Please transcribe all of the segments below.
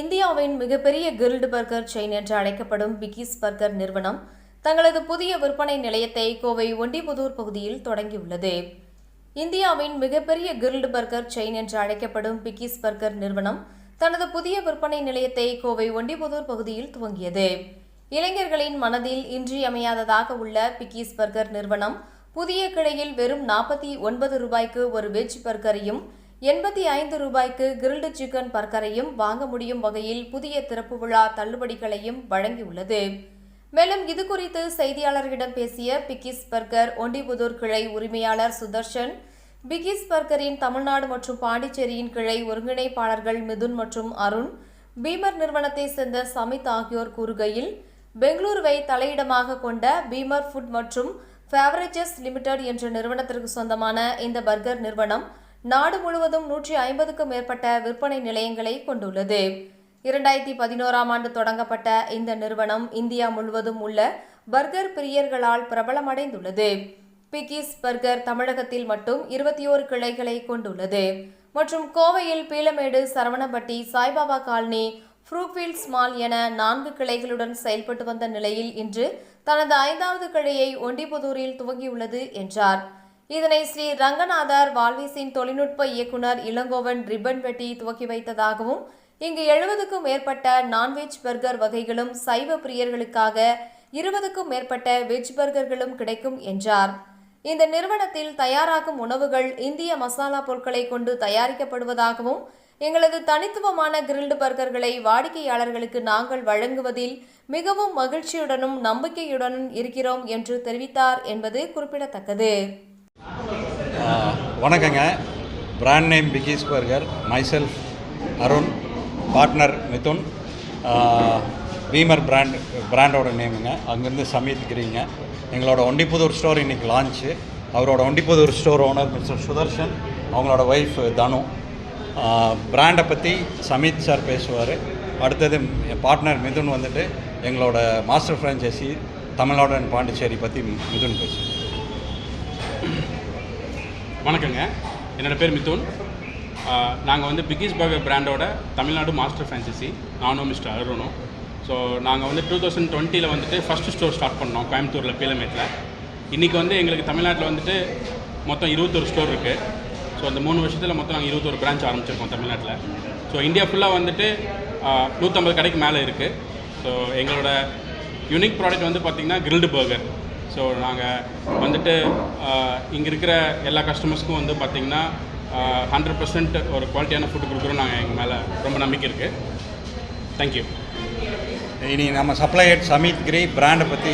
இந்தியாவின் மிகப்பெரிய grilled burger chain என்று அழைக்கப்படும் பிக்கிஸ் பர்கர் நிறுவனம் தங்களது புதிய விற்பனை நிலையத்தை கோவை ஒண்டிபுதூர் பகுதியில் தொடங்கியுள்ளது. இந்தியாவின் மிகப்பெரிய கிரில்டு பர்கர் செயின் என்று அழைக்கப்படும் பிக்கிஸ் பர்கர் நிறுவனம் தனது புதிய விற்பனை நிலையத்தை கோவை ஒண்டிபுதூர் பகுதியில் துவங்கியது. இளைஞர்களின் மனதில் இன்றியமையாததாக உள்ள பிக்கிஸ் பர்கர் நிறுவனம் புதிய கிளையில் வெறும் நாற்பத்தி ஒன்பது ரூபாய்க்கு ஒரு வெஜ் பர்கரையும் எண்பத்தி ஐந்து ரூபாய்க்கு கிரில்டு சிக்கன் பர்கரையும் வாங்க முடியும் வகையில் புதிய திறப்பு விழா தள்ளுபடிகளையும் வழங்கியுள்ளது. மேலும் இது குறித்து செய்தியாளர்களிடம் பேசிய பிக்கிஸ் பர்கர் ஒண்டிபுதூர் கிளை உரிமையாளர் சுதர்ஷன் பிக்கிஸ் பர்கரின் தமிழ்நாடு மற்றும் பாண்டிச்சேரியின் கிளை ஒருங்கிணைப்பாளர்கள் மிதுன் மற்றும் அருண் பீமர் நிறுவனத்தை சேர்ந்த சமித் ஆகியோர் கூறுகையில் பெங்களூருவை தலையிடமாக கொண்ட பீமர் ஃபுட் மற்றும் ஃபேவரேஜஸ் லிமிடெட் என்ற நிறுவனத்திற்கு சொந்தமான இந்த பர்கர் நிறுவனம் நாடு முழுவதும் நூற்றி ஐம்பதுக்கும் மேற்பட்ட விற்பனை நிலையங்களை கொண்டுள்ளது. இரண்டாயிரத்தி பதினோராம் ஆண்டு தொடங்கப்பட்ட இந்த நிறுவனம் இந்தியா முழுவதும் உள்ள பர்கர் பிரியர்களால் பிரபலமடைந்துள்ளது. பிக்கிஸ் பர்கர் தமிழகத்தில் மட்டும் இருபத்தி ஓரு கிளைகளை கொண்டுள்ளது. மற்றும் கோவையில் Peelamedu Saravanampatti Saibaba colony Brookefields mall என நான்கு கிளைகளுடன் செயல்பட்டு வந்த நிலையில் இன்று தனது ஐந்தாவது கிளையை ஒண்டிபுதூரில் துவங்கியுள்ளது என்றார். இதனை ஸ்ரீ ரங்கநாதர் வால்வீஸின் தொழில்நுட்ப இயக்குனர் இளங்கோவன் ரிப்பன் வெட்டி துவக்கி வைத்ததாகவும் இங்கு எழுபதுக்கும் மேற்பட்ட நான்வெஜ் பர்கர் வகைகளும் சைவ பிரியர்களுக்காக இருபதுக்கும் மேற்பட்ட வெஜ் பர்கர்களும் கிடைக்கும் என்றார். இந்த நிறுவனத்தில் தயாராகும் உணவுகள் இந்திய மசாலா பொருட்களை கொண்டு தயாரிக்கப்படுவதாகவும் எங்களது தனித்துவமான கிரில்டு பர்கர்களை வாடிக்கையாளர்களுக்கு நாங்கள் வழங்குவதில் மிகவும் மகிழ்ச்சியுடனும் நம்பிக்கையுடனும் இருக்கிறோம் என்று தெரிவித்தார் என்பது குறிப்பிடத்தக்கது. வணக்கங்க. Brand name Biggies burger myself Arun partner Mithun Weimar பீமர் பிராண்ட் பிராண்டோட நேமுங்க அங்கேருந்து சமீத் கிரிங்க. எங்களோட ஒண்டிப்புதூர் ஸ்டோர் இன்றைக்கி லான்ச்சு அவரோட Ondipudur store owner mister Sudarshan. அவங்களோட ஒய்ஃப் தனு. பிராண்டை பற்றி சமீத் சார் பேசுவார். அடுத்தது என் பார்ட்னர் மிதுன் வந்துட்டு எங்களோட master franchise Tamil Nadu and Pondicherry பற்றி மிதுன் பேசுவார். வணக்கங்க. என்னோட பேர் மிதுன். நாங்கள் வந்து பிக்கிஸ் பர்கர் பிராண்டோட தமிழ்நாடு மாஸ்டர் ஃப்ரான்ச்சைசி நானும் மிஸ்டர் அருணும். ஸோ நாங்கள் வந்து டூ தௌசண்ட் டுவெண்ட்டியில் வந்துட்டு ஃபஸ்ட்டு ஸ்டோர் ஸ்டார்ட் பண்ணோம் கோயம்புத்தூரில் பீலமேட்டில் இன்றைக்கி வந்து எங்களுக்கு தமிழ்நாட்டில் வந்துட்டு மொத்தம் இருபத்தொரு ஸ்டோர் இருக்குது ஸோ அந்த மூணு வருஷத்தில் மொத்தம் நாங்கள் இருபத்தொரு பிரான்ச் ஆரம்பிச்சிருக்கோம் தமிழ்நாட்டில். ஸோ இந்தியா ஃபுல்லாக வந்துட்டு நூற்றம்பது கடைக்கு மேலே இருக்குது ஸோ எங்களோட யூனிக் ப்ராடக்ட் வந்து பார்த்திங்கன்னா கிரில்டு பர்கர் ஸோ நாங்கள் வந்துட்டு இங்கே இருக்கிற எல்லா கஸ்டமர்ஸ்க்கும் வந்து பார்த்திங்கன்னா ஹண்ட்ரட் பர்சன்ட் ஒரு குவாலிட்டியான ஃபுட்டு கொடுக்குறோம் நாங்கள் எங்கள் மேலே ரொம்ப நம்பிக்கை இருக்குது தேங்க்யூ இனி நம்ம சப்ளையர் சமீத் கிரி பிராண்டை பற்றி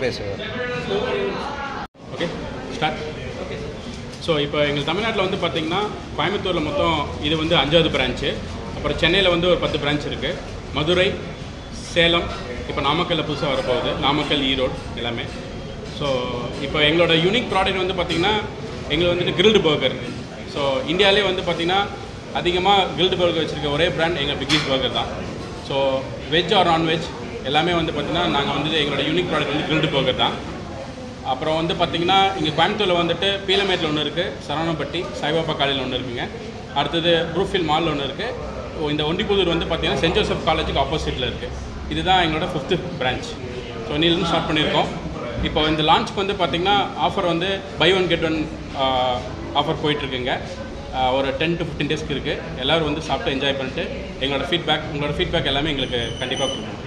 பேசுவார் ஓகே ஸ்டார்ட் ஸோ இப்போ எங்கள் தமிழ்நாட்டில் வந்து பார்த்திங்கன்னா கோயம்புத்தூரில் மொத்தம் இது வந்து அஞ்சாவது பிரான்ச்சு அப்புறம் சென்னையில் வந்து ஒரு பத்து பிரான்ச் இருக்குது மதுரை சேலம் இப்போ நாமக்கல்லில் புதுசாக வரப்போகுது. நாமக்கல் ஈரோடு எல்லாமே. ஸோ இப்போ எங்களோட யூனிக் ப்ராடக்ட் வந்து பார்த்திங்கன்னா எங்களுக்கு வந்துட்டு கிரில்டு பர்கர் ஸோ இந்தியாவிலே வந்து பார்த்திங்கன்னா அதிகமாக கிரில்டு பர்கர் வச்சுருக்க ஒரே பிராண்ட் எங்கள் பிக்கிஸ் பர்கர் தான். So veg or non veg எல்லாமே வந்து பார்த்திங்கன்னா நாங்கள் வந்து எங்களோட யூனிக் ப்ராடக்ட் வந்து கிரில்டு பர்கர் தான். அப்புறம் வந்து பார்த்திங்கன்னா இங்கே கோயம்புத்தூரில் வந்துட்டு பீலமேட்டில் ஒன்று இருக்குது சரவணப்பட்டி சாய்பாபா காலையில் ஒன்று இருக்குங்க. அடுத்தது ப்ரூஃபில் மாலில் ஒன்று இருக்குது இந்த ஒண்டிபுதூர் வந்து பார்த்திங்கன்னா சென்ட் ஜோசப் காலேஜுக்கு ஆப்போசிட்டில் இருக்குது இதுதான் எங்களோட ஃபிஃப்த்து பிரான்ச் ஸோ இன்னிலேருந்து ஸ்டார்ட் பண்ணியிருக்கோம். இப்போ இந்த லான்ச்க்கு வந்து பார்த்திங்கன்னா ஆஃபர் வந்து buy one get one offer போயிட்டுருக்குங்க. ஒரு டென் டு ஃபிஃப்டீன் டேஸ்க்கு இருக்குது எல்லோரும் வந்து சாப்பிட்டு என்ஜாய் பண்ணிட்டு எங்களோட ஃபீட்பேக் உங்களோட ஃபீட்பேக் எல்லாமே எங்களுக்கு கண்டிப்பாக கொடுக்கணும்